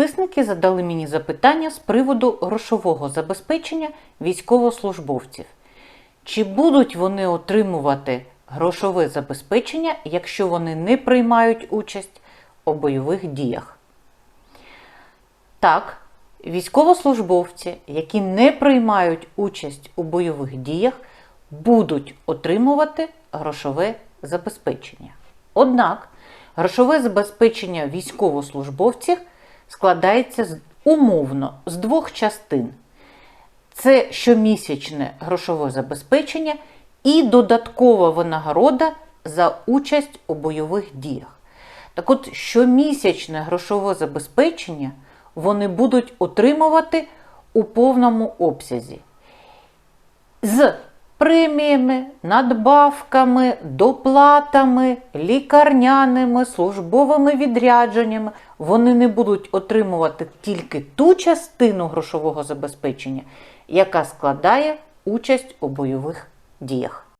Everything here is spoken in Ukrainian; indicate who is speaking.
Speaker 1: підписники задали мені запитання з приводу грошового забезпечення військовослужбовців. Чи будуть вони отримувати грошове забезпечення, якщо вони не приймають участь у бойових діях? Так, військовослужбовці, які не приймають участь у бойових діях, будуть отримувати грошове забезпечення. Однак грошове забезпечення військовослужбовців складається умовно з двох частин: це щомісячне грошове забезпечення і додаткова винагорода за участь у бойових діях. Так от, щомісячне грошове забезпечення вони будуть отримувати у повному обсязі з преміями, надбавками, доплатами, лікарняними, службовими відрядженнями. Вони не будуть отримувати тільки ту частину грошового забезпечення, яка складає участь у бойових діях.